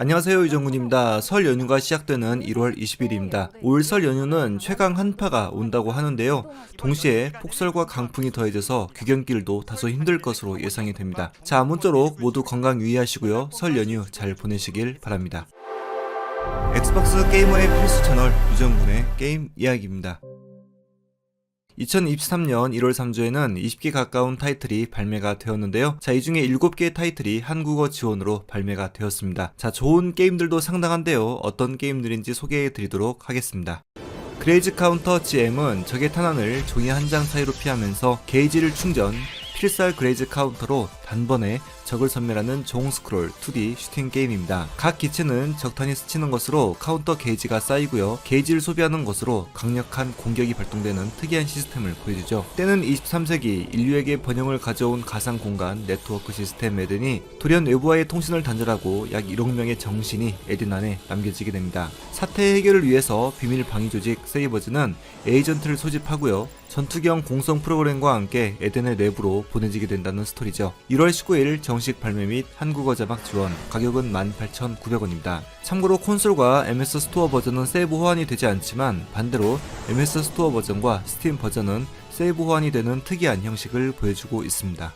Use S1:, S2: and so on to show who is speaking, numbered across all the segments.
S1: 안녕하세요 이정훈입니다. 설 연휴가 시작되는 1월 20일입니다. 올 설 연휴는 최강 한파가 온다고 하는데요. 동시에 폭설과 강풍이 더해져서 귀경길도 다소 힘들 것으로 예상이 됩니다. 자 아무쪼록 모두 건강 유의하시고요. 설 연휴 잘 보내시길 바랍니다. 엑스박스 게이머의 필수 채널 유정군의 게임 이야기입니다. 2023년 1월 3주에는 20개 가까운 타이틀이 발매가 되었는데요. 자, 이 중에 7개의 타이틀이 한국어 지원으로 발매가 되었습니다. 자, 좋은 게임들도 상당한데요. 어떤 게임들인지 소개해 드리도록 하겠습니다. 그레이즈 카운터 GM은 적의 탄환을 종이 한 장 사이로 피하면서 게이지를 충전, 필살 그레이즈 카운터로 단번에 적을 섬멸하는 종 스크롤 2D 슈팅 게임입니다. 각 기체는 적탄이 스치는 것으로 카운터 게이지가 쌓이고요. 게이지를 소비하는 것으로 강력한 공격이 발동되는 특이한 시스템을 보여주죠. 때는 23세기 인류에게 번영을 가져온 가상 공간 네트워크 시스템 에덴이 돌연 외부와의 통신을 단절하고 약 1억 명의 정신이 에덴 안에 남겨지게 됩니다. 사태 해결을 위해서 비밀 방위 조직 세이버즈는 에이전트를 소집하고요. 전투경 공성 프로그램과 함께 에덴의 내부로 보내지게 된다는 스토리죠. 1월 19일 정식 발매 및 한국어 자막 지원, 가격은 18,900원입니다. 참고로 콘솔과 MS 스토어 버전은 세이브 호환이 되지 않지만 반대로 MS 스토어 버전과 스팀 버전은 세이브 호환이 되는 특이한 형식을 보여주고 있습니다.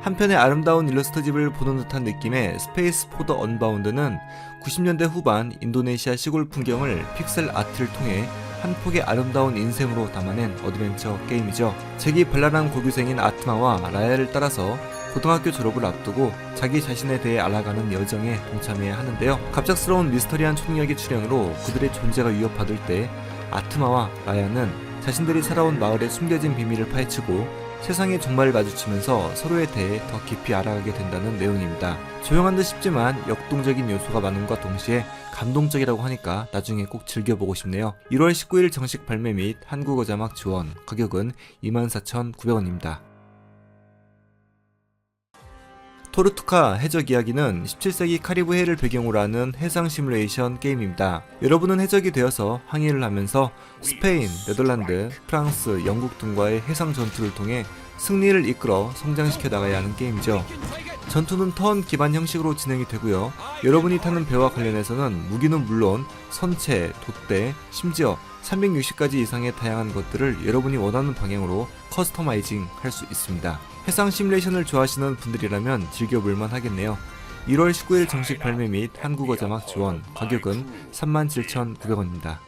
S1: 한편의 아름다운 일러스트집을 보는 듯한 느낌의 스페이스 포더 언바운드는 90년대 후반 인도네시아 시골 풍경을 픽셀 아트를 통해 한 폭의 아름다운 인생으로 담아낸 어드벤처 게임이죠. 책이 발랄한 고교생인 아트마와 라야를 따라서 고등학교 졸업을 앞두고 자기 자신에 대해 알아가는 여정에 동참해야 하는데요. 갑작스러운 미스터리한 총력의 출현으로 그들의 존재가 위협받을 때 아트마와 라야는 자신들이 살아온 마을의 숨겨진 비밀을 파헤치고 세상의 종말을 마주치면서 서로에 대해 더 깊이 알아가게 된다는 내용입니다. 조용한 듯 싶지만 역동적인 요소가 많음과 동시에 감동적이라고 하니까 나중에 꼭 즐겨보고 싶네요. 1월 19일 정식 발매 및 한국어 자막 지원, 가격은 24,900원입니다. 토르투카 해적 이야기는 17세기 카리브해를 배경으로 하는 해상 시뮬레이션 게임입니다. 여러분은 해적이 되어서 항해를 하면서 스페인, 네덜란드, 프랑스, 영국 등과의 해상 전투를 통해 승리를 이끌어 성장시켜 나가야 하는 게임이죠. 전투는 턴 기반 형식으로 진행이 되고요. 여러분이 타는 배와 관련해서는 무기는 물론 선체, 돛대, 심지어 360가지 이상의 다양한 것들을 여러분이 원하는 방향으로 커스터마이징 할 수 있습니다. 해상 시뮬레이션을 좋아하시는 분들이라면 즐겨볼만 하겠네요. 1월 19일 정식 발매 및 한국어 자막 지원, 가격은 37,900원입니다.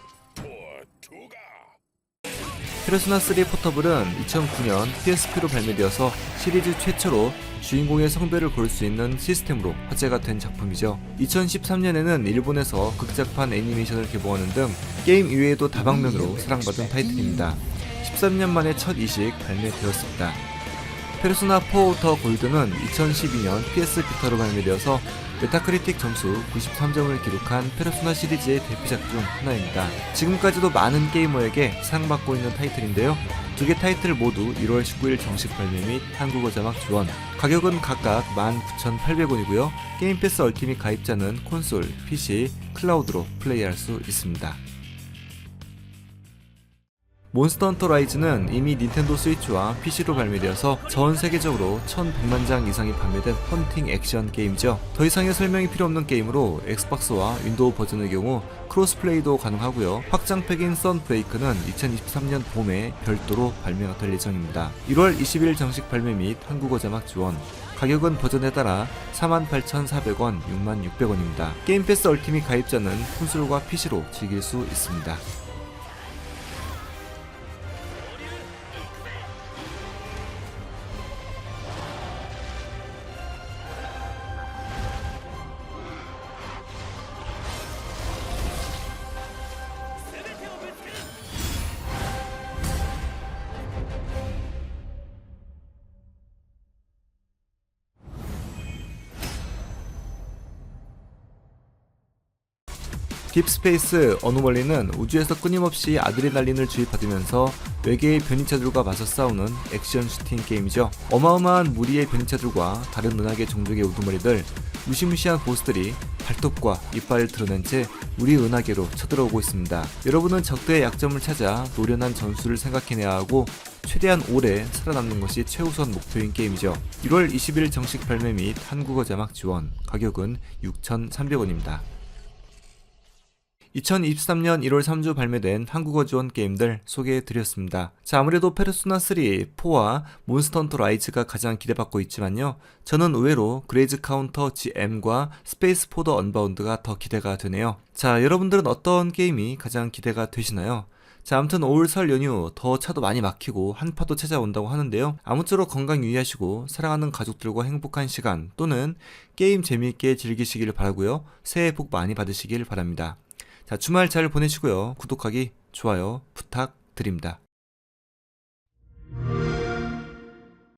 S1: 페르소나 3 포터블은 2009년 PSP로 발매되어서 시리즈 최초로 주인공의 성별을 고를 수 있는 시스템으로 화제가 된 작품이죠. 2013년에는 일본에서 극작판 애니메이션을 개봉하는 등 게임 이외에도 다방면으로 사랑받은 타이틀입니다. 13년 만에 첫 이식 발매되었습니다. 페르소나 4 더 골드는 2012년 PS 비타로 발매되어서 메타크리틱 점수 93점을 기록한 페르소나 시리즈의 대표작 중 하나입니다. 지금까지도 많은 게이머에게 사랑받고 있는 타이틀인데요. 두 개 타이틀 모두 1월 19일 정식 발매 및 한국어 자막 지원. 가격은 각각 19,800원이고요. 게임 패스 얼티밋 가입자는 콘솔, PC, 클라우드로 플레이할 수 있습니다. 몬스터 헌터 라이즈는 이미 닌텐도 스위치와 PC로 발매되어서 전 세계적으로 1100만 장 이상이 판매된 헌팅 액션 게임이죠. 더 이상의 설명이 필요 없는 게임으로 엑스박스와 윈도우 버전의 경우 크로스플레이도 가능하고요. 확장팩인 썬브레이크는 2023년 봄에 별도로 발매가 될 예정입니다. 1월 20일 정식 발매 및 한국어 자막 지원, 가격은 버전에 따라 48,400원, 66,600원입니다. 게임 패스 얼티밋 가입자는 콘솔과 PC로 즐길 수 있습니다. 딥스페이스 어노멀리는 우주에서 끊임없이 아드레날린을 주입받으면서 외계의 변이체들과 맞서 싸우는 액션 슈팅 게임이죠. 어마어마한 무리의 변이체들과 다른 은하계 종족의 우두머리들, 무시무시한 보스들이 발톱과 이빨을 드러낸 채 우리 은하계로 쳐들어오고 있습니다. 여러분은 적대의 약점을 찾아 노련한 전술을 생각해내야 하고 최대한 오래 살아남는 것이 최우선 목표인 게임이죠. 1월 20일 정식 발매 및 한국어 자막 지원, 가격은 6,300원입니다. 2023년 1월 3주 발매된 한국어 지원 게임들 소개해 드렸습니다. 자, 아무래도 페르소나 3, 4와 몬스터 헌터 라이즈가 가장 기대받고 있지만요. 저는 의외로 그레이즈 카운터 GM과 스페이스 포더 언바운드가 더 기대가 되네요. 자, 여러분들은 어떤 게임이 가장 기대가 되시나요? 자, 아무튼 올 설 연휴 더 차도 많이 막히고 한파도 찾아온다고 하는데요. 아무쪼록 건강 유의하시고 사랑하는 가족들과 행복한 시간 또는 게임 재미있게 즐기시길 바라고요. 새해 복 많이 받으시길 바랍니다. 자, 주말 잘 보내시고요. 구독하기, 좋아요 부탁드립니다.